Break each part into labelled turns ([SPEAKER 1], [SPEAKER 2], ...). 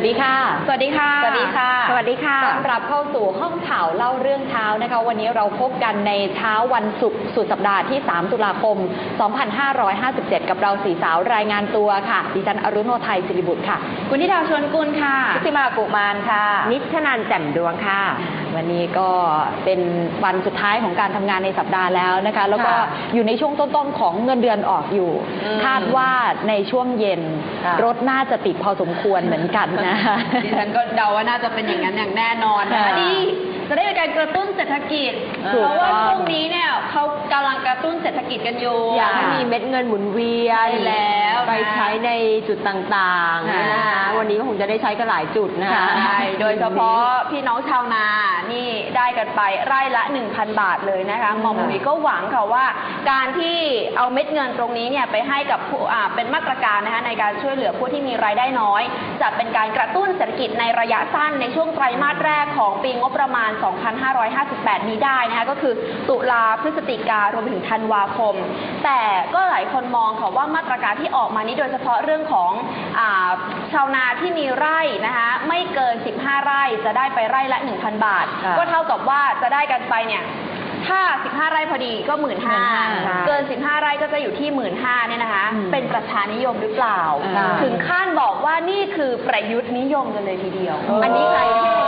[SPEAKER 1] วัสดีค่ะ
[SPEAKER 2] สวัสดีค่ะ
[SPEAKER 1] สวัสดีค่ะ
[SPEAKER 2] สวัสดีค่ะ
[SPEAKER 1] ต้อนรับเข้าสู่ห้องข่าวเล่าเรื่องเช้านะคะ วันนี้เราพบกันในเช้าวันศุกร์สุดสัปดาห์ที่ 3 ตุลาคม 2557 กับเราสีสาวรายงานตัวค่ะ ดิฉันอรุณโนไทยศิริบุตรค่ะ
[SPEAKER 2] คุณทิดาวชวนกุลค่ะ
[SPEAKER 1] พิติมากุมารค่ะ
[SPEAKER 2] นิชนันแจ่มดวงค่ะ
[SPEAKER 1] วันนี้ก็เป็นวันสุดท้ายของการทำงานในสัปดาห์แล้วนะคะ แล้วก็
[SPEAKER 2] ค่ะ
[SPEAKER 1] อยู่ในช่วงต้นๆของเงินเดือนออกอยู่
[SPEAKER 2] อืม
[SPEAKER 1] คาดว่าในช่วงเย็น
[SPEAKER 2] ค่ะ
[SPEAKER 1] รถน่าจะติดพอสมควรเหมือนกันนะคะ
[SPEAKER 2] ดิฉันก็เดาว่าน่าจะเป็นอย่างนั้นอย่างแน่นอนนะ
[SPEAKER 1] ค่ะ
[SPEAKER 2] ดี จะได้เป็นการกระตุ้นเศรษฐกิจ
[SPEAKER 1] ถูก
[SPEAKER 2] เพราะว่า
[SPEAKER 1] ต้อง
[SPEAKER 2] ช่วงนี้เนี่ยเขากำลังกระตุ้นเศรษฐกิจกันอยู่
[SPEAKER 3] อยากให้มีเม็ดเงินหมุนเวียน
[SPEAKER 2] ใช่แล้ว
[SPEAKER 3] ไป
[SPEAKER 2] นะ
[SPEAKER 3] ใช้ในจุดต่างๆ
[SPEAKER 2] ค่ะ
[SPEAKER 3] นะคะวันนี้ก็คงจะได้ใช้กันหลายจุดนะคะ
[SPEAKER 2] ใช่โดยเฉพาะพี่น้องชาวนา นี่ได้กันไปไร่ละ 1,000 บาทเลยนะคะหมอมหมุยก็หวังค่ะว่า การที่เอาเม็ดเงินตรงนี้เนี่ยไปให้กับผู้อ่าเป็นมาตรการนะคะในการช่วยเหลือผู้ที่มีรายได้น้อย จะเป็นการกระตุ้นเศรษฐกิจในระยะสั้นในช่วงไตรมาสแรกของปีงบประมาณ2558 นี้ได้นะคะก็คือตุลาพฤศจิการวมไปถึงธันวาคม แต่ก็หลายคนมองค่ะว่ามาตรการที่ออกมานี้โดยเฉพาะเรื่องของอาชาวนาที่มีไร่นะคะไม่เกิน 15 ไร่จะได้ไปไร่ละ 1,000 บาท
[SPEAKER 1] ค่ะ
[SPEAKER 2] ก็เท่ากับว่าจะได้กันไปเนี่ยถ้า 15 ไร่พอดีก็ 1 5ื่น
[SPEAKER 1] 15,000
[SPEAKER 2] เกิน 15 ไร่ก็จะอยู่ที่ 1 5ื่นเนี่ยนะคะ
[SPEAKER 1] อืม
[SPEAKER 2] เป็นประชานิยมหรือเปล่า
[SPEAKER 1] ค่ะ
[SPEAKER 2] ถึงขั้นบอกว่านี่คือประยุทธ์นิยมกันเลยทีเดียว
[SPEAKER 1] โอ้
[SPEAKER 2] อันนี้ใครพูดคะเนี่ย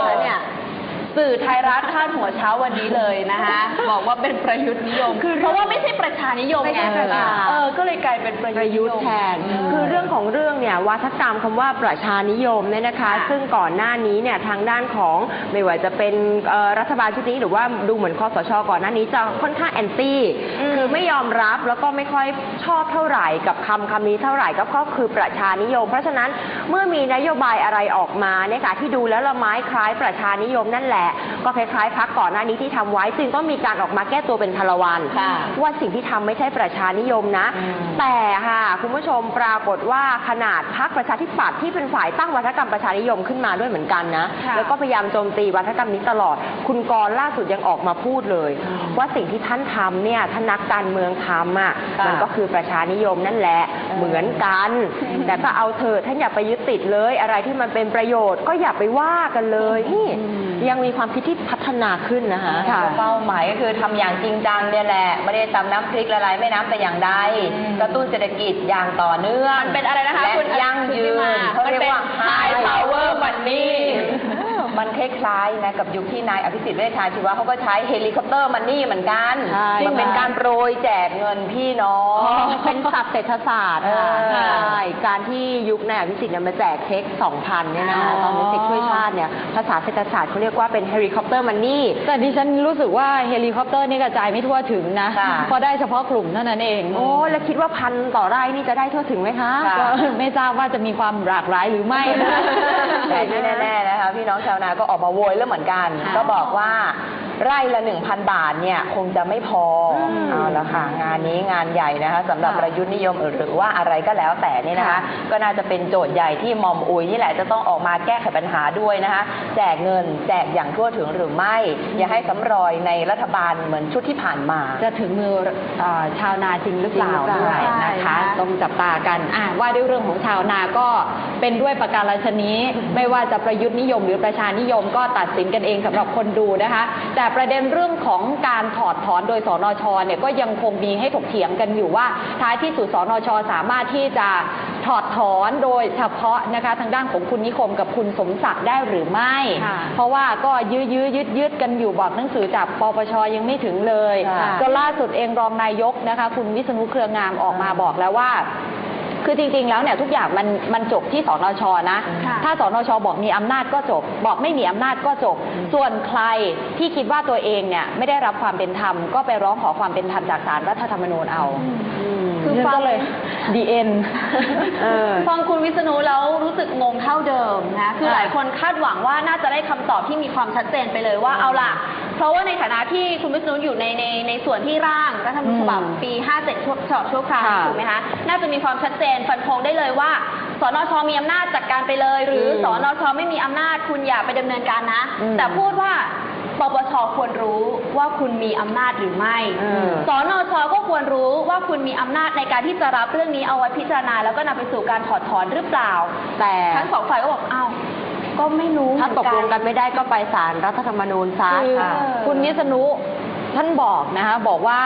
[SPEAKER 2] สื่อไทยรัฐพาดหัวเช้าวันนี้เลยนะคะบอกว่าเป็นประยุทธ์นิยมเพราะว่าไม่ใช่ประชานิยม
[SPEAKER 3] ไม่
[SPEAKER 2] ไง
[SPEAKER 3] ใช่ประชา
[SPEAKER 2] เออก็เลยกลายเป็นประ
[SPEAKER 3] ประ
[SPEAKER 2] ยุ
[SPEAKER 3] ยุ
[SPEAKER 2] ท
[SPEAKER 3] ท
[SPEAKER 2] ธ์
[SPEAKER 3] ธ์
[SPEAKER 2] นิยม
[SPEAKER 3] แทน คือเรื่องของเรื่องเนี่ยวาทกรรมคำว่าประชานิยมเนี่ยนะคะ
[SPEAKER 2] ค่ะ
[SPEAKER 3] ซึ่งก่อนหน้านี้เนี่ยทางด้านของไม่ว่าจะเป็นเอ่อรัฐบาลชุดนี้หรือว่าดูเหมือนคอสชก่อนหน้านี้จะค่อนข้างแอนตี้
[SPEAKER 2] อืม
[SPEAKER 3] คือไม่ยอมรับแล้วก็ไม่ค่อยชอบเท่าไหร่กับคำคำนี้เท่าไหร่ก็ก็คือประชานิยม เพราะฉะนั้นเมื่อมีนโยบายอะไรออกมาเนี่ยค่ะที่ดูแล้วละไม้คล้ายประชานิยมนั่นแหละก็คล้ายๆพักก่อนหน้านี้ที่ทำไว้จึงต้องมีการออกมาแก้ตัวเป็นพลวัน
[SPEAKER 2] ค่ะ
[SPEAKER 3] ว่าสิ่งที่ทำไม่ใช่ประชานิยมนะ
[SPEAKER 1] อืม
[SPEAKER 3] แต่ค่ะคุณผู้ชมปรากฏว่าขนาดพักประชาธิปัตย์ที่เป็นฝ่ายตั้งวัฒกรรมประชานิยมขึ้นมาด้วยเหมือนกันนะ
[SPEAKER 2] ค่ะ
[SPEAKER 3] แล้วก็พยายามโจมตีวัฒกรรมนี้ตลอด คุณกรณ์ล่าสุดยังออกมาพูดเลยว่าสิ่งที่ท่านทำเนี่ยท่านนักการเมืองทำอะ
[SPEAKER 1] ค่ะ
[SPEAKER 3] มันก็คือประชานิยมนั่นแหละ
[SPEAKER 1] เออ
[SPEAKER 3] เหมือนกัน แต่ก็เอาเถอะท่านอย่าไปยึดติดเลย อะไรที่มันเป็นประโยชน์ก็อย่าไปว่ากันเลยนี่ยังมีความคิดที่พัฒนาขึ้นนะคะ
[SPEAKER 1] ค่ะ
[SPEAKER 4] เป้าหมายก็คือทำอย่างจริงจังเนี่ยแหละไม่ได้ตำน้ำพริกละลายแม่น้ำแต่อย่างใด
[SPEAKER 1] อืม
[SPEAKER 4] กระตุ้นเศรษฐกิจอย่างต่อเนื่อง
[SPEAKER 2] มันเป็นอะไรนะคะ
[SPEAKER 4] และ
[SPEAKER 2] คุณ
[SPEAKER 4] ยั่งยืน
[SPEAKER 2] คุณ
[SPEAKER 4] เขาเรียกว่า
[SPEAKER 2] มันเป็น
[SPEAKER 4] high
[SPEAKER 2] high
[SPEAKER 4] power
[SPEAKER 2] power
[SPEAKER 4] money มัน คล้ายๆนะกับยุคที่นายอภิสิทธิ์เวชชาชีวะเขาก็ใช้เฮลิคอปเตอร์มันนี่เหมือนกัน
[SPEAKER 3] ใช่
[SPEAKER 4] มันเป็นการโปรยแจกเงินพี่น้อง
[SPEAKER 3] เป็นศัพท์เศรษฐศาสตร์ค่ะ
[SPEAKER 4] เออ
[SPEAKER 3] ใช่การที่ยุคนายอภิสิทธิ์เนี่ยมาแจกเช็ค 2,000 เนี่ยนะคะ
[SPEAKER 1] อ๋อ
[SPEAKER 3] ตอนนี้เช็คช่วยชาติเนี่ยภาษาเศรษฐศาสตร์เขาเรียกว่าเป็นเฮลิคอปเตอร์มันนี่
[SPEAKER 1] แต่ดิฉันรู้สึกว่าเฮลิคอปเตอร์นี่กระจายไม่ทั่วถึงนะ
[SPEAKER 4] ค่ะ
[SPEAKER 1] เพราะได้เฉพาะกลุ่มเท่านั้นเอง
[SPEAKER 3] โอ้แล้วคิดว่าพันต่อไร่นี่จะได้ทั่วถึงไหมคะ
[SPEAKER 4] ค่ะ
[SPEAKER 1] ก็ไม่ทราบว่าจะมีความหลากหลายหรือไม่นะ
[SPEAKER 4] แต่ที่แน่ๆนะคะพี่น้องชาวนาก็ออกมาโวยแล้วเหมือนกัน
[SPEAKER 1] ค่ะ
[SPEAKER 4] ก็บอกว่าไร่ละ 1,000 บาทเนี่ยคงจะไม่พออ
[SPEAKER 3] ม
[SPEAKER 4] เอาละค่ะ งานนี้งานใหญ่นะคะสำหรับ
[SPEAKER 1] ค่ะ
[SPEAKER 4] ประยุทธ์นิยมหรือว่าอะไรก็แล้วแต่นี่นะคะ
[SPEAKER 1] ค่ะ
[SPEAKER 4] ก็น่าจะเป็นโจทย์ใหญ่ที่หมอมอุยนี่แหละจะต้องออกมาแก้ไขปัญหาด้วยนะคะ แจกเงินแจกอย่างทั่วถึงหรือไม่ อย่าให้ซ้ำรอยในรัฐบาลเหมือนชุดที่ผ่านมา
[SPEAKER 1] จะถึงมือเอ่อชาวนาจริงหรือเปล่า
[SPEAKER 3] จริงหรือเปล่า
[SPEAKER 1] ด้วยนะ
[SPEAKER 2] ใช่
[SPEAKER 1] คะ
[SPEAKER 2] ค่ะ
[SPEAKER 1] ต้องจับตากันอะว่าด้วยเรื่องของชาวนาก็เป็นด้วยประการชนี้ ไม่ว่าจะประยุทธ์นิยมหรือประชานิยมก็ตัดสินกันเองสำหรับคนดูนะคะ แต่ประเด็นเรื่องของการถอดถอนโดยสนชเนี่ยก็ยังคงมีให้ถกเถียงกันอยู่ว่า ท้ายที่สุดสนชสามารถที่จะถอดถอนโดยเฉพาะนะคะทางด้านของคุณนิคมกับคุณสมศักดิ์ได้หรือไม่
[SPEAKER 3] ค่ะ
[SPEAKER 1] เพราะว่าก็ยื้อยื้อยืดยืดกันอยู่บอกหนังสือจากปปชยังไม่ถึงเลย
[SPEAKER 4] ค่ะ
[SPEAKER 1] จนล่าสุดเองรองนายกนะคะ คุณวิษณุเครืองามออกมาบอกแล้วว่า คือจริงๆแล้วเนี่ยทุกอย่างมันมันจบที่สนชนะ
[SPEAKER 2] ค่ะ
[SPEAKER 1] ถ้าสนชบอกมีอำนาจก็จบ บอกไม่มีอำนาจก็จบ ส่วนใครที่คิดว่าตัวเองเนี่ยไม่ได้รับความเป็นธรรมก็ไปร้องขอความเป็นธรรมจากศาลรัฐธรรมนูญเอา
[SPEAKER 2] คือ
[SPEAKER 1] ดิฉัน
[SPEAKER 2] ฟัง
[SPEAKER 1] ก็เลย ดีเอ็น
[SPEAKER 3] เออ
[SPEAKER 2] ฟังคุณวิษณุแล้วรู้สึกงงเท่าเดิมนะ คือ
[SPEAKER 1] ค่ะ
[SPEAKER 2] หลายคนคาดหวังว่าน่าจะได้คำตอบที่มีความชัดเจนไปเลยว่าเอาล่ะ เพราะว่าในฐานะที่คุณวิษณุอยู่ในในในส่วนที่ร่างรัฐธรรมนูญฉบับ
[SPEAKER 1] อืม
[SPEAKER 2] ปี 57ชั่วฉบับชั่วคราว
[SPEAKER 1] ค่ะ
[SPEAKER 2] ถูกไหมคะ น่าจะมีความชัดเจนฟันธงได้เลยว่าสนชมีอำนาจจัดการไปเลย หรืออ
[SPEAKER 1] ม
[SPEAKER 2] สนชไม่มีอำนาจคุณอย่าไปดำเนินการนะ
[SPEAKER 1] อืม
[SPEAKER 2] แต่พูดว่า ปปชควรรู้ว่าคุณมีอำนาจหรือไม่
[SPEAKER 3] เออ
[SPEAKER 2] สนชก็ควรรู้ว่าคุณมีอำนาจในการที่จะรับเรื่องนี้เอาไว้พิจารณา แล้วก็นำไปสู่การถอดถอนหรือเปล่า
[SPEAKER 3] แต่
[SPEAKER 2] ทั้งสองฝ่ายก็บอกอ้าวก็ไม่รู้
[SPEAKER 3] ถ้าตกลงกันไม่ได้ก็ไปศาลรัฐธรรมนูญซะ
[SPEAKER 1] คือ
[SPEAKER 3] ค่ะ
[SPEAKER 1] คุณวิษณุท่านบอกนะคะบอกว่า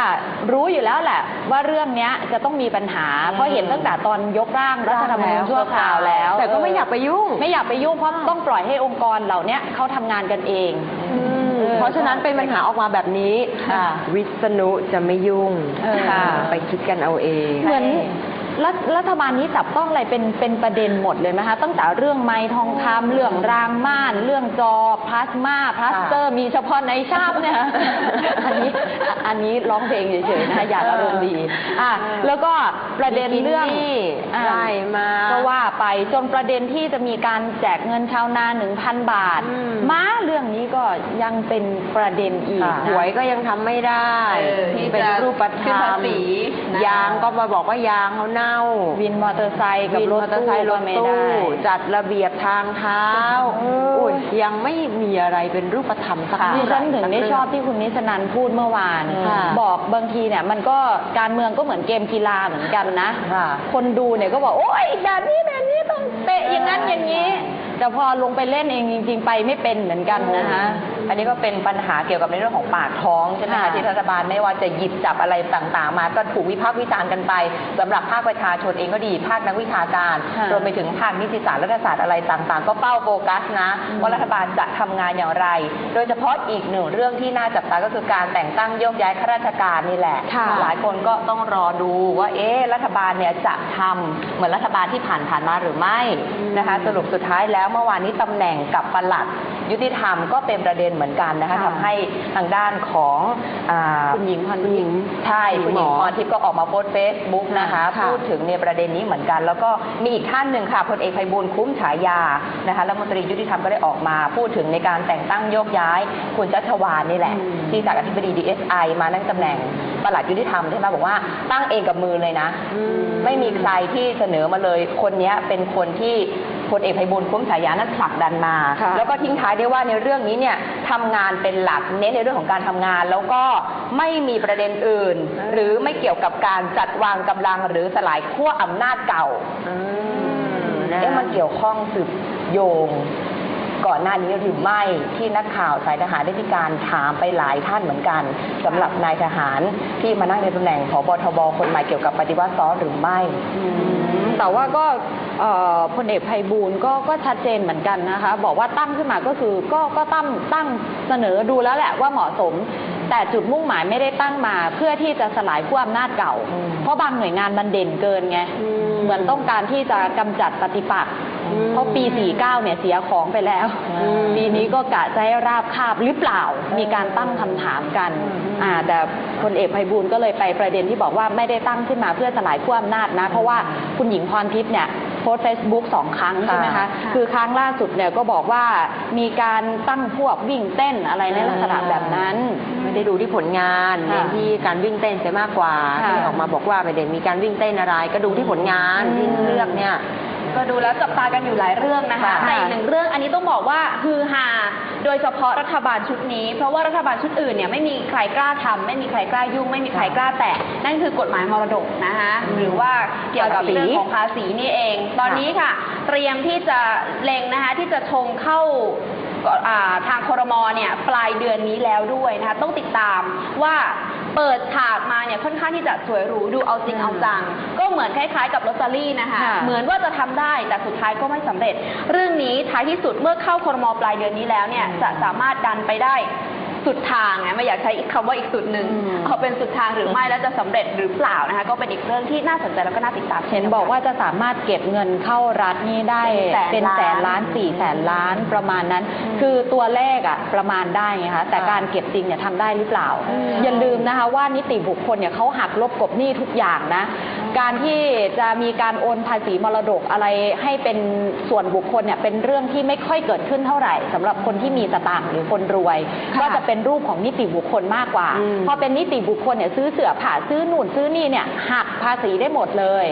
[SPEAKER 1] รู้อยู่แล้วแหละ ว่าเรื่องเนี้ยจะต้องมีปัญหาเพราะเห็นตั้งแต่ตอนยกร่างรัฐธรรมนูญชั่วคราวแล้ว
[SPEAKER 3] แต่ก็ไม่อยากไปยุ่ง
[SPEAKER 1] ไม่อยากไปยุ่งเพราะต้องปล่อยให้องค์กรเหล่าเนี้ยเขาทำงานกันเอง
[SPEAKER 3] อืม เพราะฉะนั้นเป็นปัญหาออกมาแบบนี้
[SPEAKER 1] ค่ะ
[SPEAKER 3] วิษณุจะไม่ยุ่ง
[SPEAKER 1] เออ
[SPEAKER 3] ค่ะ ไปคิดกันเอาเอง
[SPEAKER 1] เหมือน รัฐรัฐบาลนี้จับต้องอะไรเป็นเป็นประเด็นหมดเลยไหมคะตั้งแต่เรื่องไม้ทองคำเรื่องรางม่าน เรื่องจอพลาสมาพลาสเตอร์ มีเฉพาะในชาติเนี่ย อันนี้อันนี้ร้องเพลงเฉยๆนะคะอยากอารมณ์ดีอะแล้วก็ประเด็นเรื่อง
[SPEAKER 3] บิกินี่
[SPEAKER 1] อะ
[SPEAKER 3] ไล่มา
[SPEAKER 1] ก็ว่าไปจนประเด็นที่จะมีการแจกเงินชาวนา1,000บาท
[SPEAKER 3] อืม
[SPEAKER 1] ม้าเรื่องนี้ก็ยังเป็นประเด็นอีก
[SPEAKER 3] ค่ะ
[SPEAKER 1] นะ
[SPEAKER 3] หวยก็ยังทำไม่ได้
[SPEAKER 2] เออที่
[SPEAKER 3] เป็น
[SPEAKER 2] จะ
[SPEAKER 3] รูปธ
[SPEAKER 2] ขึ้
[SPEAKER 3] ร
[SPEAKER 2] น
[SPEAKER 3] ร
[SPEAKER 2] ภามษีนะคะ
[SPEAKER 3] ยางก็มาบอกว่ายางเขาเน่า
[SPEAKER 1] วินมอเตอร์ไซค์กับ
[SPEAKER 3] วิน
[SPEAKER 1] ร
[SPEAKER 3] ม
[SPEAKER 1] ถ
[SPEAKER 3] อเตอร์
[SPEAKER 1] ตู้
[SPEAKER 3] ไซค์ร
[SPEAKER 1] ก็
[SPEAKER 3] ถ
[SPEAKER 1] ไม่
[SPEAKER 3] ตู้
[SPEAKER 1] ได้
[SPEAKER 3] จัดระเบียบทางเท้า
[SPEAKER 1] เอออุ๊
[SPEAKER 3] อุ้ยยังไม่มีอะไรเป็นรูปธรรมสัก
[SPEAKER 1] ดิ
[SPEAKER 3] เท่าไห
[SPEAKER 1] ฉั
[SPEAKER 3] ร่
[SPEAKER 1] นถึงได้ชอบที่คุณนิสนันพูดเมื่อวาน
[SPEAKER 3] ค่ะ
[SPEAKER 1] บอกบางทีเนี่ยมันก็การเมืองก็เหมือนเกมกีฬาเหมือนกันนะ
[SPEAKER 3] ค่ะ
[SPEAKER 1] คนดูเนี่ยก็บอกโอ้ยแบบนี้แบบนี้ต้องเตะอย่างนั้นอย่างนี้ แต่พอลงไปเล่นเองจริง ๆ ไปไม่เป็นเหมือนกันนะคะ
[SPEAKER 4] อันนี้ก็เป็นปัญหาเกี่ยวกับในเรื่องของปากท้องใช่ไหมคะ
[SPEAKER 1] ค่ะ
[SPEAKER 4] ที่รัฐบาลไม่ว่าจะหยิบจับอะไรต่างๆ มาก็ถูกวิพากษ์วิจารณ์กันไปสำหรับภาคประชาชนเองก็ดี ภาคนักวิชาการ
[SPEAKER 1] ค่ะ
[SPEAKER 4] รวมไปถึงภาคนิติศาสตร์รัฐศาสตร์อะไรต่างๆ ก็เป้าโฟกัสนะว่ารัฐบาลจะทำงานอย่างไร โดยเฉพาะอีกหนึ่งเรื่องที่น่าจับตาก็คือการแต่งตั้งโยกย้ายข้าราชการนี่แหละ
[SPEAKER 1] ค่ะ
[SPEAKER 4] หลายคนก็ต้องรอดูว่าเอ๊ะรัฐบาลเนี่ยจะทำเหมือนรัฐบาลที่ผ่านผ่านๆมาหรือไม่นะคะ สรุปสุดท้ายแล้วเมื่อวานนี้ตำแหน่งกับปลัด ยุติธรรมก็เป็นประเด็นเหมือนกันนะคะ
[SPEAKER 1] ค่ะ
[SPEAKER 4] ทำให้ทางด้านของอ่า
[SPEAKER 3] คุณหญิงพรทิพย์
[SPEAKER 4] ใช่
[SPEAKER 3] คุ
[SPEAKER 4] คุณ
[SPEAKER 3] ณ
[SPEAKER 4] ห
[SPEAKER 3] ห
[SPEAKER 4] ญิ
[SPEAKER 3] ม
[SPEAKER 4] ง
[SPEAKER 3] อ
[SPEAKER 4] พรทิพย์ก็ออกมาโพสต์เฟซบุ๊กนะคะ
[SPEAKER 3] ค่ะ
[SPEAKER 4] พูดถึงในประเด็นนี้เหมือนกัน แล้วก็มีอีกท่านหนึ่งค่ะพลเอกไพบูลย์คุ้มฉายานะคะรัฐมนตรียุติธรรมก็ได้ออกมาพูดถึงในการแต่งตั้งโยกย้าย คุณชัชวานนี่แหละ
[SPEAKER 3] อืม
[SPEAKER 4] ที่จากอธิบดี DSI มานั่งตำแหน่งปลัดยุติธรรมใช่ไหมบอกว่าตั้งเองกับมือเลยนะ
[SPEAKER 3] อืม
[SPEAKER 4] ไม่มีใครที่เสนอมาเลยคนเนี้ยเป็นคนที่ พลเอกไพบูลย์คุ้มฉายานั้นผลักดันมา
[SPEAKER 1] ค่ะ
[SPEAKER 4] แล้วก็ทิ้งท้ายได้ว่าในเรื่องนี้เนี่ยทำงานเป็นหลักเน้นในเรื่องของการทำงาน แล้วก็ไม่มีประเด็นอื่นหรือไม่เกี่ยวกับการจัดวางกำลังหรือสลายขั้วอำนาจเก่า
[SPEAKER 3] อืมนะ
[SPEAKER 4] เอ๊ะมันเกี่ยวข้องสืบโยง ก่อนหน้านี้หรือไม่ที่นักข่าวสายทหารได้มีการถามไปหลายท่านเหมือนกันสำหรับนายทหารที่มานั่งในตำแหน่งผบทบคนใหม่เกี่ยวกับปฏิวัติซ้อนหรือไม่
[SPEAKER 1] แต่ว่าก็พลเอกไพบูลย์ก็ก็ชัดเจนเหมือนกันนะคะ บอกว่าตั้งขึ้นมาก็คือก็ก็ตั้งตั้งเสนอดูแล้วแหละว่าเหมาะสม แต่จุดมุ่งหมายไม่ได้ตั้งมา เพื่อที่จะสลายขั้วอำนาจเก่า
[SPEAKER 4] อืม
[SPEAKER 1] เพราะบางหน่วยงานมันเด่นเกินไง
[SPEAKER 3] อืม
[SPEAKER 1] เหมือนต้องการที่จะกำจัดปฏิปักษ์
[SPEAKER 3] อืม
[SPEAKER 1] เพราะปี 49 เนี่ยเสียของไปแล้ว
[SPEAKER 3] อืม
[SPEAKER 1] ปีนี้ก็กะจะให้ราบคาบหรือเปล่า มีการตั้งคำถามกันอ่าแต่พลเอกไพบูลย์ก็เลยไปประเด็นที่บอกว่าไม่ได้ตั้งขึ้นมาเพื่อสลายขั้วอำนาจนะ เพราะว่าคุณหญิงพรทิพย์เนี่ยโพสเฟซบุ๊กสองครั้งใช่ไหมคะ
[SPEAKER 4] ค่ะ
[SPEAKER 1] คือครั้งล่าสุดเนี่ยก็บอกว่ามีการตั้งพวกวิ่งเต้นอะไรในลักษณะแบบนั้น
[SPEAKER 3] ไม่ได้ดูที่ผลงาน
[SPEAKER 1] ค่ะ
[SPEAKER 3] เน้นที่การวิ่งเต้นเสียมากกว่า
[SPEAKER 1] ค่ะ
[SPEAKER 3] ที่ออกมาบอกว่าไม่ได้มีการวิ่งเต้นอะไร ก็ดูที่ผลงาน
[SPEAKER 1] อืม
[SPEAKER 3] ที่เลือกเนี่ย
[SPEAKER 2] ก็ดูแล้วจับตากันอยู่หลายเรื่องนะคะ
[SPEAKER 1] ค่ะ
[SPEAKER 2] แต่อีกหนึ่งเรื่องอันนี้ต้องบอกว่าฮือฮาโดยเฉพาะรัฐบาลชุดนี้ เพราะว่ารัฐบาลชุดอื่นเนี่ยไม่มีใครกล้าทำไม่มีใครกล้ายุ่ง ไม่มีใครกล้าแตะนั่นคือกฎหมายมรดกนะคะหรือว่าเกี่ยวกับ
[SPEAKER 3] ภาษี
[SPEAKER 2] เรื่องของภาษีนี่เอง ตอนนี้ค่ะ เตรียมที่จะเล็งนะคะที่จะชงเข้าอ่าทางครมเนี่ยปลายเดือนนี้แล้วด้วยนะคะต้องติดตามว่า เปิดฉากมาเนี่ยค่อนข้างที่จะสวยหรูดูเอาจริงเอาจัง ก็เหมือนคล้ายๆกับลอตเตอรี่นะคะ
[SPEAKER 1] ค่ะ
[SPEAKER 2] เหมือนว่าจะทำได้แต่สุดท้ายก็ไม่สำเร็จ เรื่องนี้ท้ายที่สุดเมื่อเข้าครมปลายเดือนนี้แล้วเนี่ยจะสามารถดันไปได้ สุดทางไงไม่อยากใช้อีกคำว่าอีกสุดหนึ่ง
[SPEAKER 1] อืม
[SPEAKER 2] เอาเป็นสุดทางหรือไม่แล้วจะสำเร็จหรือเปล่านะคะก็เป็นอีกเรื่องที่น่าสนใจแล้วก็น่าติดตาม
[SPEAKER 1] เห็นบอกว่าจะสามารถเก็บเงินเข้ารัฐนี่ได้
[SPEAKER 2] เป็
[SPEAKER 1] เป็น
[SPEAKER 2] น
[SPEAKER 1] แส
[SPEAKER 2] แส
[SPEAKER 1] น
[SPEAKER 2] น
[SPEAKER 1] ล้า
[SPEAKER 2] ล้านน
[SPEAKER 1] สี่แสนล้านประมาณนั้น คือตัวเลขอะประมาณได้ไงคะแต่การเก็บจริงเนี่ยทำได้หรือเปล่า อย่าลืมนะคะว่านิติบุคคลเนี่ยเขาหักลบกบหนี้ทุกอย่างนะ การที่จะมีการโอนภาษีมรดกอะไรให้เป็นส่วนบุคคลเนี่ยเป็นเรื่องที่ไม่ค่อยเกิดขึ้นเท่าไหร่สำหรับคนที่มีสตางค์หรือคนรวย
[SPEAKER 2] ค่ะ
[SPEAKER 1] ก็จะเป็นรูปของนิติบุคคลมากกว่า
[SPEAKER 3] อืม
[SPEAKER 1] พอเป็นนิติบุคคลเนี่ยซื้อเสื้อผ้าซื้อนู่นซื้อนี่เนี่ยหักภาษีได้หมดเลย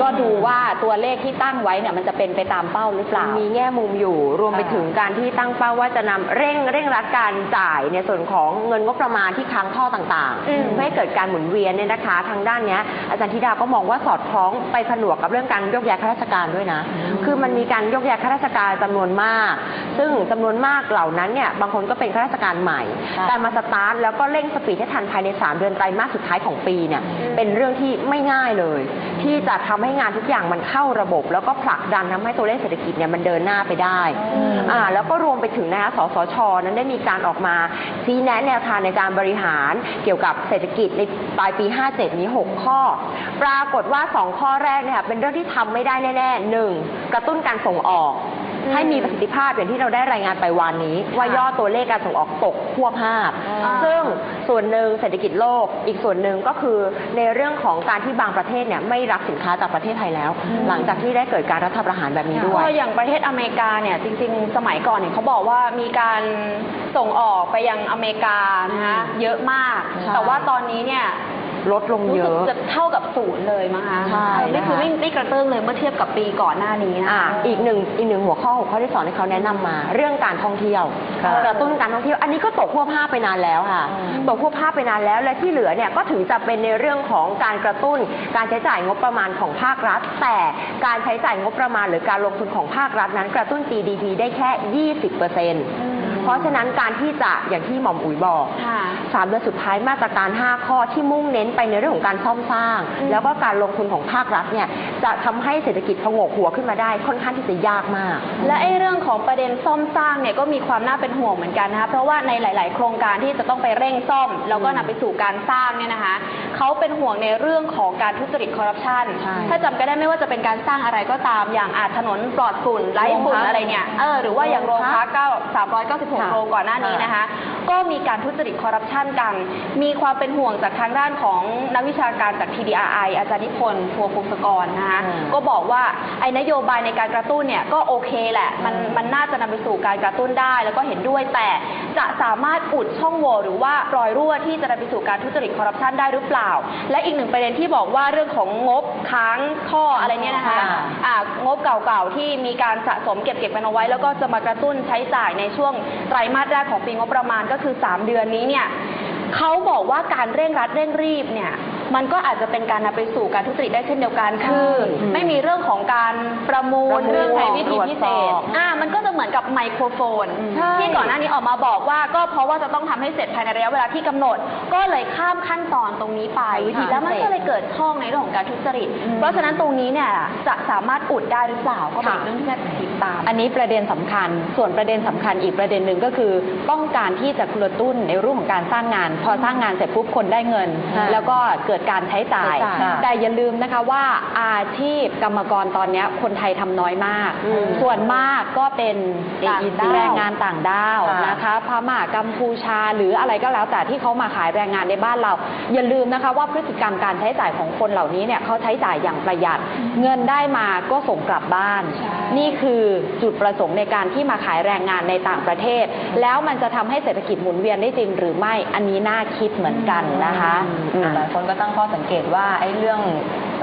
[SPEAKER 1] ก็ดูว่าตัวเลขที่ตั้งไว้เนี่ยมันจะเป็นไปตามเป้าหรือเปล่า
[SPEAKER 3] มีแง่มุมอยู่รวมไป
[SPEAKER 1] ค่ะ
[SPEAKER 3] ถึงการที่ตั้งเป้าว่าจะนำเร่งเร่งรัดการจ่ายในส่วนของเงินงบประมาณที่ค้างท่อต่าง
[SPEAKER 2] อืม
[SPEAKER 3] ๆเพื่อให้เกิดการหมุนเวียนเนี่ยนะคะ ทางด้านเนี้ยอาจารย์ธิดาก็มองว่าสอดคล้องไปผนวกกับเรื่องการยกย้ายข้าราชการด้วยนะ คือมันมีการยกย้ายข้าราชการจำนวนมาก ซึ่งจำนวนมากเหล่านั้นเนี่ยบางคนก็เป็นข้าราชการใหม่
[SPEAKER 4] ค่ะ
[SPEAKER 3] การมาสตาร์ทแล้วก็เร่งสปีดให้ทันภายใน 3 เดือนไตรมาสสุดท้ายของปีเนี่ยเป็นเรื่องที่ไม่ง่ายเลย ที่จะทำให้งานทุกอย่างมันเข้าระบบ แล้วก็ผลักดันทำให้ตัวเลขเศรษฐกิจเนี่ยมันเดินหน้าไปได้อ่าแล้วก็รวมไปถึงนะคะสสช นั้นได้มีการออกมาชี้แนะแนวทางในการบริหารเกี่ยวกับเศรษฐกิจในปลายปี 57 นี้ 6 ข้อ ปรากฏว่า 2 ข้อแรกเนี่ยค่ะเป็นเรื่องที่ทำไม่ได้แน่ๆหนึ่งกระตุ้นการส่งออกให้มีประสิทธิภาพอย่างที่เราได้รายงานไปวันนี้ ว่ายอดตัวเลขการส่งออกตกขั้วภาพ
[SPEAKER 2] อ่า
[SPEAKER 3] ซึ่งส่วนหนึ่งเศรษฐกิจโลก อีกส่วนหนึ่งก็คือในเรื่องของการที่บางประเทศเนี่ยไม่รับสินค้าจากประเทศไทยแล้ว หลังจากที่ได้เกิดการรัฐประหารแบบนี้ด้วย
[SPEAKER 2] ก็อย่างประเทศอเมริกาเนี่ยจริง ๆ สมัยก่อนเนี่ยเขาบอกว่ามีการส่งออกไปยังอเมริกานะคะเยอะมาก
[SPEAKER 3] ใช่
[SPEAKER 2] แต่ว่าตอนนี้เนี่ย
[SPEAKER 3] ลดลง
[SPEAKER 2] รู้
[SPEAKER 3] เย
[SPEAKER 2] สึก
[SPEAKER 3] อะ
[SPEAKER 2] จะเท่ากับศูนย์เลยมั้งคะ
[SPEAKER 3] ใช่
[SPEAKER 2] นี่คือ
[SPEAKER 3] นะคะ
[SPEAKER 2] ไม่ไม่กระเตื้องเลยเมื่อเทียบกับปีก่อนหน้านี้นะ
[SPEAKER 3] อ่าอีกหนึ่งอีกหนึ่งหัวข้อหัวข้อที่สองที่เขาแนะนำมา เรื่องการท่องเที่ยว
[SPEAKER 4] ค่ะ
[SPEAKER 3] กระตุ้นการท่องเที่ยว อันนี้ก็ตกขั้วภาพไปนานแล้วค่ะตกขั้วภาพไปนานแล้วและที่เหลือเนี่ยก็ถึงจะเป็นในเรื่องของการกระตุ้น การใช้จ่ายงบประมาณของภาครัฐ แต่การใช้จ่ายงบประมาณหรือการลงทุนของภาครัฐนั้น กระตุ้น GDP ได้แค่ 20%เพราะฉะนั้นการที่จะอย่างที่หม่อมอุ๋ยบอก
[SPEAKER 2] ค่ะ
[SPEAKER 3] สามเดือนสุดท้ายมาตรการ 5 ข้อที่มุ่งเน้นไปในเรื่องของการซ่อมสร้าง
[SPEAKER 2] อืม
[SPEAKER 3] แล้วก็การลงทุนของภาครัฐเนี่ยจะทำให้เศรษฐกิจพงกหัวขึ้นมาได้ค่อนข้างที่จะยากมาก
[SPEAKER 2] และไอ้เรื่องของประเด็นซ่อมสร้างเนี่ยก็มีความน่าเป็นห่วงเหมือนกันนะคะเพราะว่าในหลาย ๆ โครงการที่จะต้องไปเร่งซ่อม แล้วก็นำไปสู่การสร้างเนี่ยนะคะเขาเป็นห่วงในเรื่องของการทุจริตคอร์รัปชัน
[SPEAKER 3] ใช่
[SPEAKER 2] ถ้าจำกันได้ไม่ว่าจะเป็นการสร้างอะไรก็ตามอย่างอาจถนนปลอดฝุ่นไร้ฝุ่น
[SPEAKER 3] โรงพัก
[SPEAKER 2] อะไรเนี่ยเออหรือว่าอย่างโรงพักเก้าสามร้อยเก้าสิบหก
[SPEAKER 3] ค่ะ
[SPEAKER 2] โรงก่อนหน้านี้นะคะก็มีการทุจริตคอร์รัปชันกัน มีความเป็นห่วงจากทางด้านของนักวิชาการจาก TDRI อาจารย์นิพนธ์พัวพงศกรนะคะ
[SPEAKER 3] อืม
[SPEAKER 2] ก็บอกว่าไอ้นโยบายในการกระตุ้นเนี่ยก็โอเคแหละ มันมันน่าจะนำไปสู่การกระตุ้นได้ แล้วก็เห็นด้วยแต่จะสามารถอุดช่องโหว่หรือว่ารอยรั่วที่จะนำไปสู่การทุจริตคอร์รัปชันได้หรือเปล่า และอีกหนึ่งประเด็นที่บอกว่าเรื่องของงบค้างท่ออะไรเนี่ยนะคะ
[SPEAKER 4] ค่ะ
[SPEAKER 2] อ่างบเก่าๆที่มีการสะสมเก็บเก็บกันเอาไว้ แล้วก็จะมากระตุ้นใช้จ่ายในช่วงไตรมาสแรกของปีงบประมาณก็คือ 3 เดือนนี้เนี่ยเขาบอกว่าการเร่งรัดเร่งรีบเนี่ย มันก็อาจจะเป็นการนำไปสู่การทุจริตได้เช่นเดียวกันคือ ไม่มีเรื่องของการประมูล
[SPEAKER 3] ประมูล
[SPEAKER 2] เรื่องใช้วิธีพิเศ
[SPEAKER 3] ตรวจ
[SPEAKER 2] ษ
[SPEAKER 3] สอบ
[SPEAKER 2] อ่ามันก็จะเหมือนกับไมโครโฟน
[SPEAKER 3] ใช่
[SPEAKER 2] ที่ก่อนหน้านี้ออกมาบอกว่า ก็เพราะว่าจะต้องทำให้เสร็จภายในระยะเวลาที่กำหนด ก็เลยข้ามขั้นตอนตรงนี้ไป
[SPEAKER 3] วิธีพิเศษ
[SPEAKER 2] แล้วมันก็เลยเกิดช่องในเรื่องของการทุจริตเพราะฉะนั้นตรงนี้เนี่ยจะสามารถอุดได้หรือเปล่าก็เป็นเรื่องที่น่าติดตาม
[SPEAKER 1] อันนี้ประเด็นสำคัญ ส่วนประเด็นสำคัญอีกประเด็นหนึ่งก็คือ ต้องการที่จะกระตุ้นในรูปของการสร้างงาน พอสร้างงานเสร็จปุ๊บคนได้เงิน
[SPEAKER 3] ค่ะ
[SPEAKER 1] แล้วก็เกิดการใช้จ่าย
[SPEAKER 3] ใช้จ่าย
[SPEAKER 1] แต่อย่าลืมนะคะว่าอาชีพกรรมกรตอนเนี้ยคนไทยทำน้อยมาก
[SPEAKER 3] อืม
[SPEAKER 1] ส่วนมากก็เป็น
[SPEAKER 2] ต่างด้าว
[SPEAKER 1] แรงงานต่างด้าว
[SPEAKER 3] ค่ะ
[SPEAKER 1] นะคะพม่ากัมพูชาหรืออะไรก็แล้วแต่ที่เขามาขายแรงงานในบ้านเรา อย่าลืมนะคะว่าพฤติกรรมการใช้จ่ายของคนเหล่านี้เนี่ยเขาใช้จ่ายอย่างประหยัด เงินได้มาก็ส่งกลับบ้าน
[SPEAKER 2] ใช่
[SPEAKER 1] นี่คือจุดประสงค์ในการที่มาขายแรงงานในต่างประเทศ แล้วมันจะทำให้เศรษฐกิจหมุนเวียนได้จริงหรือไม่อันนี้น่าคิดเหมือนกันนะคะอืม
[SPEAKER 4] หลายคนก็ตั้งข้อสังเกตว่าไอ้เรื่อง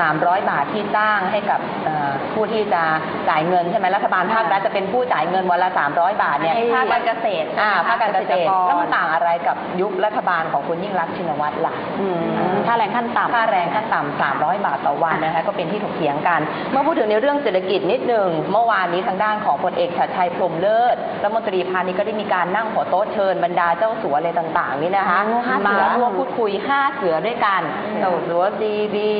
[SPEAKER 4] 300 บาทที่จ้างให้กับเอ่อผู้ที่จะจ่ายเงินใช่ไหมรัฐบาลภาครัฐจะเป็นผู้จ่ายเงินวันละ 300 บาทเนี่ย
[SPEAKER 2] ให้ภาคการเกษตร
[SPEAKER 4] อ่าภาคการเกษตร
[SPEAKER 2] เกษตรกร
[SPEAKER 4] แล้วมันต่างอะไรกับยุครัฐบาลของคุณยิ่งรักษณ์ชินวัตรล่ะ
[SPEAKER 1] อืมค่าแรงขั้นต่ำ
[SPEAKER 4] ค่าแรงขั้นต่ำ300 บาทต่อวันนะคะก็เป็นที่ถกเถียงกัน เมื่อพูดถึงในเรื่องเศรษฐกิจนิดหนึ่งเมื่อวานนี้ทางด้านของพลเอกชัดชัยพรหมเลิศรัฐมนตรีพาณิชย์ก็ได้มีการนั่งหัวโต๊ะเชิญบรรดาเจ้าสัวอะไรต่างๆนี่นะคะ
[SPEAKER 3] โอ้ห้าเสื
[SPEAKER 4] มา
[SPEAKER 3] อ
[SPEAKER 4] ร่วมพูดคุย5เสือด้วยกันเจ้าสัวซีบี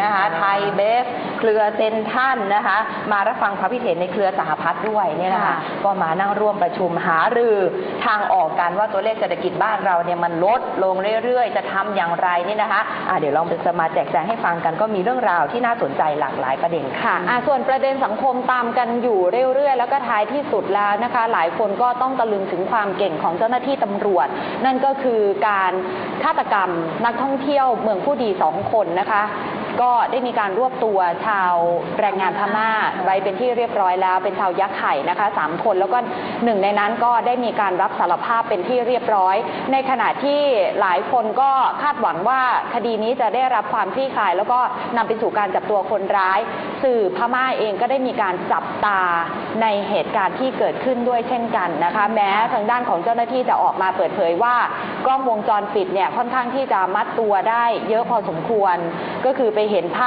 [SPEAKER 4] นะคะไทยเบฟ เครือเซนทรันนะคะ มารับฟังความคิดเห็นในเครือสหพัฒน์ด้วยเนี่ยนะคะ
[SPEAKER 3] ค่ะ
[SPEAKER 4] ก็มานั่งร่วมประชุมหารือทางออกกันว่าตัวเลขเศรษฐกิจบ้านเราเนี่ยมันลดลงเรื่อยๆ จะทำอย่างไรนี่นะคะอะเดี๋ยวลองจะมาแจกแจงให้ฟังกันก็มีเรื่องราวที่น่าสนใจหลากหลายประเด็นค่ะ
[SPEAKER 1] ค่ะอะส่วนประเด็นสังคมตามกันอยู่เรื่อยๆ แล้วก็ท้ายที่สุดแล้วนะคะ หลายคนก็ต้องตะลึงถึงความเก่งของเจ้าหน้าที่ตำรวจ นั่นก็คือการฆาตกรรมนักท่องเที่ยวเมืองผู้ดีสองคนนะคะ ก็ได้มีการรวบตัวชาวแรงงานพม่าไว้เป็นที่เรียบร้อยแล้ว เป็นชาวยักษ์ไข่นะคะสามคนแล้วก็หนึ่งในนั้นก็ได้มีการรับสารภาพเป็นที่เรียบร้อย ในขณะที่หลายคนก็คาดหวังว่าคดีนี้จะได้รับความคลี่คลาย แล้วก็นำไปสู่การจับตัวคนร้ายสื่อพม่าเองก็ได้มีการจับตาในเหตุการณ์ที่เกิดขึ้นด้วยเช่นกันนะคะ แม้ทางด้านของเจ้าหน้าที่จะออกมาเปิดเผยว่ากล้องวงจรปิดเนี่ยค่อนข้างที่จะมัดตัวได้เยอะพอสมควรก็คือไปเห็นภาพ